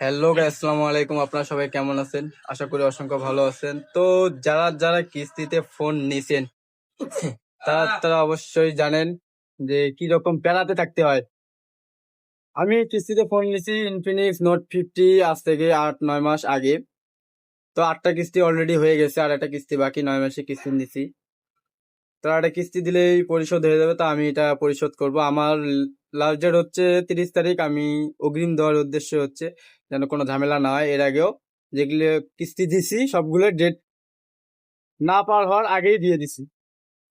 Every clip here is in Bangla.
হ্যালো আসসালামু আলাইকুম আপনারা সবাই কেমন আছেন? আশা করি অসংখ্য ভালো আছেন। তো যারা যারা কিস্তিতে ফোন নিছেন, তারা তারা অবশ্যই জানেন যে কি রকম প্যারাতে থাকতে হয়। আমি কিস্তিতে ফোন নিছি ইনফিনিক্স নোট ফিফটি আজ থেকে আট, নয় মাস আগে। তো আটটা কিস্তি অলরেডি হয়ে গেছে, আর একটা কিস্তি বাকি, নয় মাসে কিস্তি নিছি। তো একটা কিস্তি দিলেই পরিশোধ হয়ে যাবে, তো আমি এটা পরিশোধ করব। আমার লাস্ট ডেট হচ্ছে তিরিশ তারিখ, আমি অগ্রিম দেওয়ার উদ্দেশ্য হচ্ছে যেন কোনো ঝামেলা না হয়। এর আগেও যেগুলো কিস্তি দিছি, সবগুলো ডেট না পার হওয়ার আগেই দিয়ে দিছি।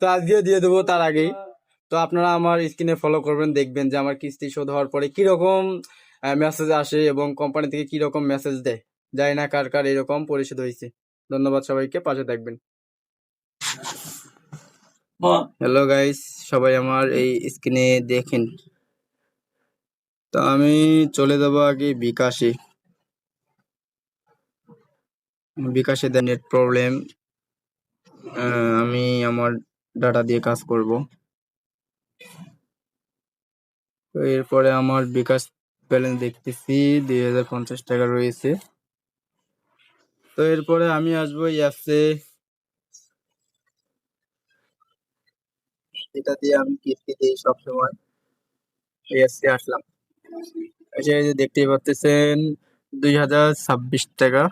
তো আজকে দিয়ে দেবো তার আগেই। তো আপনারা আমার স্ক্রিনে ফলো করবেন, দেখবেন যে আমার কিস্তি শোধ হওয়ার পরে কীরকম মেসেজ আসে এবং কোম্পানি থেকে কীরকম মেসেজ দেয়। জানি না কার কার এরকম পরিশোধ হয়েছে। ধন্যবাদ সবাইকে, পাশে থাকবেন। হ্যালো গাইস সবাই আমার এই স্ক্রিনে দেখেন। তো আমি চলে যাব আগে বিকাশে। বিকাশে দেয় নেট প্রবলেম আমি আমার ডাটা দিয়ে কাজ করব। তো এরপরে আমার বিকাশ ব্যালেন্স দেখতেছি, দুই হাজার পঞ্চাশ টাকা রয়েছে। তো এরপরে আমি আসব অ্যাপসে এটা দিয়ে আমি কিস্তি দিই সবসময়। অ্যাপসে আসলাম। এই যে দেখতেই পাচ্ছেন দুই হাজার ছাব্বিশ টাকা।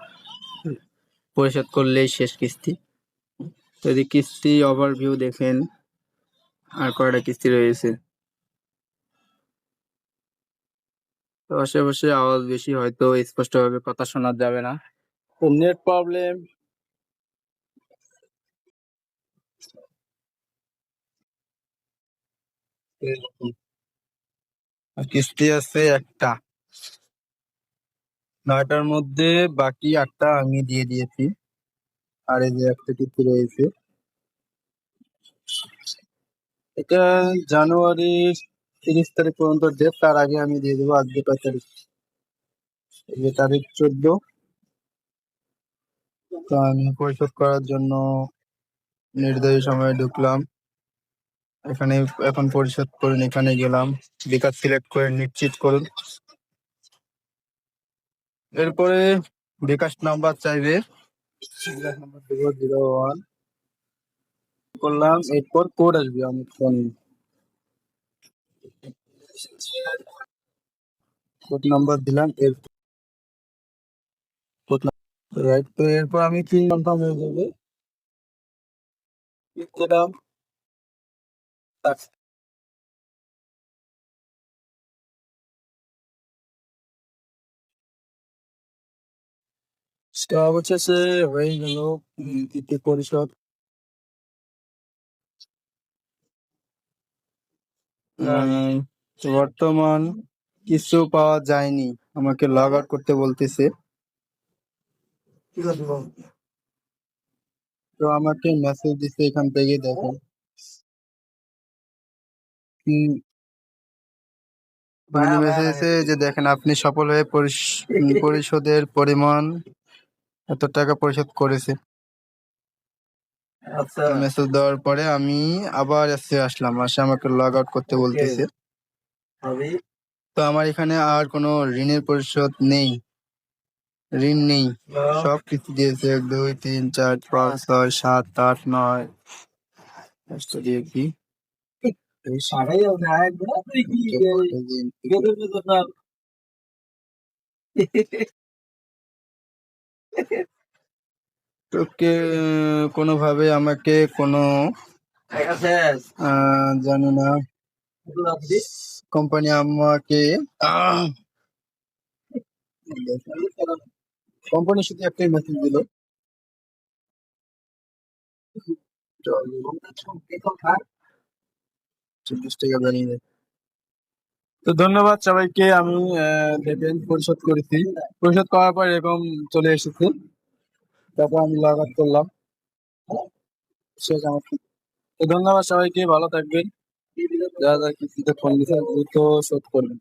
পরিশোধ করলেই শেষ কিস্তি। তো যদি কিস্তি ওভারভিউ দেখেন আর কয়টা কিস্তি রয়েছে। তো আশেপাশে আওয়াজ বেশি হয়তো স্পষ্টভাবে কথা শোনা যাবে না। তো নেট প্রবলেম কিস্তি আছে একটা। নয়টার মধ্যে বাকি আটটা আমি দিয়ে দিয়েছি। আর এই যে একটা কিস্তি রয়েছে। এটা জানুয়ারি তিরিশ তারিখ পর্যন্ত ডেট তার আগে আমি দিয়ে দেবো আজকে কয় তারিখ। এই যে তারিখ চোদ্দ। তো আমি পরিশোধ করার জন্য নির্ধারিত সময়ে ঢুকলাম। এখানে এখন পরিশোধ করুন এখানে গেলাম। বিকাশ সিলেক্ট করে নিশ্চিত করুন। এরপরে বিকাশ নাম্বার চাইবে। বিকাশ নাম্বার দেবো জিরো ওয়ান। করলাম এরপর কোড আসবে আমার ফোন কোড নাম্বার দিলাম এর কোড রাইট তো এরপর আমি তিন কনফার্ম হয়ে যাবে? দিলাম তো অবশেষে হয়ে গেল উম, বর্তমান কিছু পাওয়া যায়নি আমাকে লগ আউট করতে বলতেছে। তো আমাকে মেসেজ দিচ্ছে এখান থেকে দেখেন মেসেজ যে দেখেন আপনি সফল হয়ে পরিশ- পরিশোধের পরিমাণ এত টাকা পরিশোধ করেছে। আচ্ছা। মেসেজ দেওয়ার পরে আমি আবার এসে আসলাম আসে আমাকে লগ আউট করতে বলতেছে। তো আমার এখানে আর কোনো ঋণের পরিশোধ নেই। ঋণ নেই। সব কিছু দিয়েছে এক দুই তিন চার পাঁচ ছয় সাত আট নয় কি? তুই কি কোনোভাবে আমাকে কোনো জানি না, কোম্পানি আমাকে কোম্পানি শুধু একটাই মেসেজ দিল। চল্লিশ টাকা বানিয়ে দেয় তো ধন্যবাদ সবাইকে, আমি দেখেন পরিশোধ করেছি। পরিশোধ করার পর এরকম চলে এসেছে। তারপর আমি লগ আউট করলাম। তো ধন্যবাদ সবাইকে, ভালো থাকবেন। যারা যারা কিস্তিতে ফোন দিচ্ছে দ্রুত শোধ করবেন।